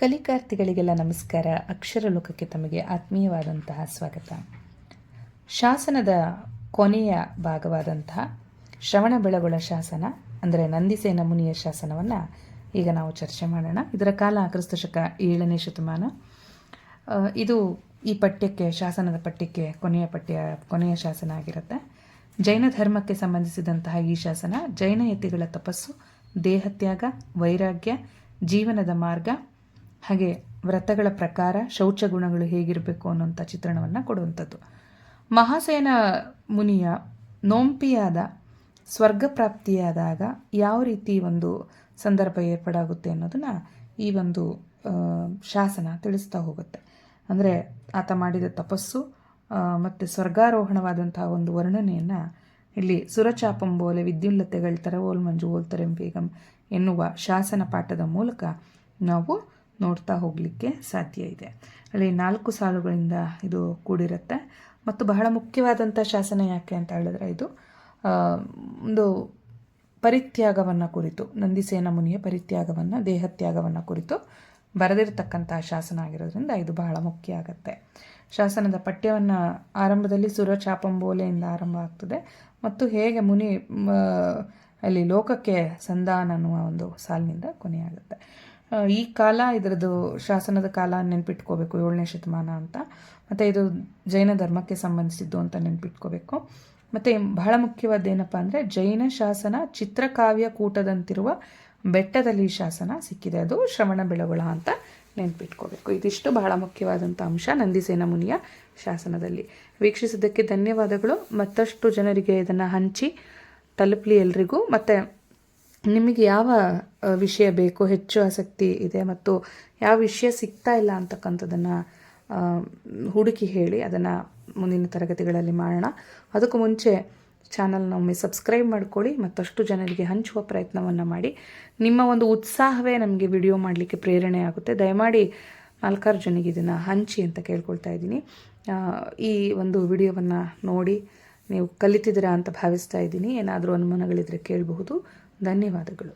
ಕಲಿಕಾರ್ಥಿಗಳಿಗೆಲ್ಲ ನಮಸ್ಕಾರ. ಅಕ್ಷರ ಲೋಕಕ್ಕೆ ತಮಗೆ ಆತ್ಮೀಯವಾದಂತಹ ಸ್ವಾಗತ. ಶಾಸನದ ಕೊನೆಯ ಭಾಗವಾದಂತಹ ಶ್ರವಣ ಬೆಳಗೊಳ ಶಾಸನ, ಅಂದರೆ ನಂದಿಸೇನ ಮುನಿಯ ಶಾಸನವನ್ನು ಈಗ ನಾವು ಚರ್ಚೆ ಮಾಡೋಣ. ಇದರ ಕಾಲ ಕ್ರಿಸ್ತಶಕ ಏಳನೇ ಶತಮಾನ. ಇದು ಈ ಪಠ್ಯಕ್ಕೆ, ಶಾಸನದ ಪಠ್ಯಕ್ಕೆ ಕೊನೆಯ ಪಠ್ಯ, ಕೊನೆಯ ಶಾಸನ ಆಗಿರುತ್ತೆ. ಜೈನ ಧರ್ಮಕ್ಕೆ ಸಂಬಂಧಿಸಿದಂತಹ ಈ ಶಾಸನ, ಜೈನ ಯತಿಗಳ ತಪಸ್ಸು ದೇಹತ್ಯಾಗ ವೈರಾಗ್ಯ, ಜೀವನದ ಮಾರ್ಗ ಹಾಗೆ ವ್ರತಗಳ ಪ್ರಕಾರ ಶೌಚ ಗುಣಗಳು ಹೇಗಿರಬೇಕು ಅನ್ನೋಂಥ ಚಿತ್ರಣವನ್ನು ಕೊಡುವಂಥದ್ದು. ಮಹಾಸೇನ ಮುನಿಯ ನೋಂಪಿಯಾದ ಸ್ವರ್ಗ ಪ್ರಾಪ್ತಿಯಾದಾಗ ಯಾವ ರೀತಿ ಒಂದು ಸಂದರ್ಭ ಏರ್ಪಡಾಗುತ್ತೆ ಅನ್ನೋದನ್ನು ಈ ಒಂದು ಶಾಸನ ತಿಳಿಸ್ತಾ ಹೋಗುತ್ತೆ. ಅಂದರೆ ಆತ ಮಾಡಿದ ತಪಸ್ಸು ಮತ್ತು ಸ್ವರ್ಗಾರೋಹಣವಾದಂತಹ ಒಂದು ವರ್ಣನೆಯನ್ನು ಇಲ್ಲಿ ಸುರಚಾಪಂಬೋಲೆ ವಿದ್ಯುಲ್ಲತೆಗಳ ಓಲ್ ಮಂಜು ಓಲ್ತರೆಂ ಬೇಗಂ ಎನ್ನುವ ಶಾಸನ ಪಾಠದ ಮೂಲಕ ನಾವು ನೋಡ್ತಾ ಹೋಗಲಿಕ್ಕೆ ಸಾಧ್ಯ ಇದೆ. ಅಲ್ಲಿ ನಾಲ್ಕು ಸಾಲುಗಳಿಂದ ಇದು ಕೂಡಿರುತ್ತೆ. ಮತ್ತು ಬಹಳ ಮುಖ್ಯವಾದಂಥ ಶಾಸನ ಯಾಕೆ ಅಂತ ಹೇಳಿದ್ರೆ ಇದು ಒಂದು ಪರಿತ್ಯಾಗವನ್ನು ಕುರಿತು, ನಂದಿಸೇನ ಮುನಿಯ ಪರಿತ್ಯಾಗವನ್ನು, ದೇಹತ್ಯಾಗವನ್ನು ಕುರಿತು ಬರೆದಿರತಕ್ಕಂತಹ ಶಾಸನ ಆಗಿರೋದ್ರಿಂದ ಇದು ಬಹಳ ಮುಖ್ಯ ಆಗುತ್ತೆ. ಶಾಸನದ ಪಠ್ಯವನ್ನು ಆರಂಭದಲ್ಲಿ ಸುರ ಚಾಪಂಬೋಲೆಯಿಂದ ಆರಂಭ ಆಗ್ತದೆ. ಮತ್ತು ಹೇಗೆ ಮುನಿ ಅಲ್ಲಿ ಲೋಕಕ್ಕೆ ಸಂಧಾನ ಅನ್ನುವ ಒಂದು ಸಾಲಿನಿಂದ ಕೊನೆಯಾಗುತ್ತೆ. ಈ ಕಾಲ ಇದರದ್ದು ಶಾಸನದ ಕಾಲ ನೆನ್ಪಿಟ್ಕೋಬೇಕು, ಏಳನೇ ಶತಮಾನ ಅಂತ. ಮತ್ತು ಇದು ಜೈನ ಧರ್ಮಕ್ಕೆ ಸಂಬಂಧಿಸಿದ್ದು ಅಂತ ನೆನ್ಪಿಟ್ಕೋಬೇಕು. ಮತ್ತು ಬಹಳ ಮುಖ್ಯವಾದ ಏನಪ್ಪ ಅಂದರೆ ಜೈನ ಶಾಸನ ಚಿತ್ರಕಾವ್ಯ ಕೂಟದಂತಿರುವ ಬೆಟ್ಟದಲ್ಲಿ ಶಾಸನ ಸಿಕ್ಕಿದೆ. ಅದು ಶ್ರವಣ ಬೆಳಗೊಳ ಅಂತ ನೆನ್ಪಿಟ್ಕೋಬೇಕು. ಇದಿಷ್ಟು ಬಹಳ ಮುಖ್ಯವಾದಂಥ ಅಂಶ ನಂದಿಸೇನ ಮುನಿಯ ಶಾಸನದಲ್ಲಿ. ವೀಕ್ಷಿಸಿದ್ದಕ್ಕೆ ಧನ್ಯವಾದಗಳು. ಮತ್ತಷ್ಟು ಜನರಿಗೆ ಇದನ್ನು ಹಂಚಿ ತಲುಪಲಿ ಎಲ್ರಿಗೂ. ಮತ್ತು ನಿಮಗೆ ಯಾವ ವಿಷಯ ಬೇಕು ಹೆಚ್ಚು ಆಸಕ್ತಿ ಇದೆ ಮತ್ತು ಯಾವ ವಿಷಯ ಸಿಗ್ತಾ ಇಲ್ಲ ಅಂತಕ್ಕಂಥದ್ದನ್ನು ಹುಡುಕಿ ಹೇಳಿ ಅದನ್ನು ಮುಂದಿನ ತರಗತಿಗಳಲ್ಲಿ ಮಾಡೋಣ. ಅದಕ್ಕೂ ಮುಂಚೆ ಚಾನಲ್ನ ಒಮ್ಮೆ ಸಬ್ಸ್ಕ್ರೈಬ್ ಮಾಡ್ಕೊಳ್ಳಿ ಮತ್ತಷ್ಟು ಜನರಿಗೆ ಹಂಚುವ ಪ್ರಯತ್ನವನ್ನು ಮಾಡಿ. ನಿಮ್ಮ ಒಂದು ಉತ್ಸಾಹವೇ ನಮಗೆ ವಿಡಿಯೋ ಮಾಡಲಿಕ್ಕೆ ಪ್ರೇರಣೆ ಆಗುತ್ತೆ. ದಯಮಾಡಿ ನಾಲ್ಕಾರು ಜನಿಗೆ ಇದನ್ನು ಹಂಚಿ ಅಂತ ಕೇಳ್ಕೊಳ್ತಾ ಇದ್ದೀನಿ. ಈ ಒಂದು ವಿಡಿಯೋವನ್ನು ನೋಡಿ ನೀವು ಕಲಿತಿದ್ದೀರಾ ಅಂತ ಭಾವಿಸ್ತಾ ಇದ್ದೀನಿ. ಏನಾದರೂ ಅನುಮಾನಗಳಿದ್ದರೆ ಕೇಳಬಹುದು. ಧನ್ಯವಾದಗಳು.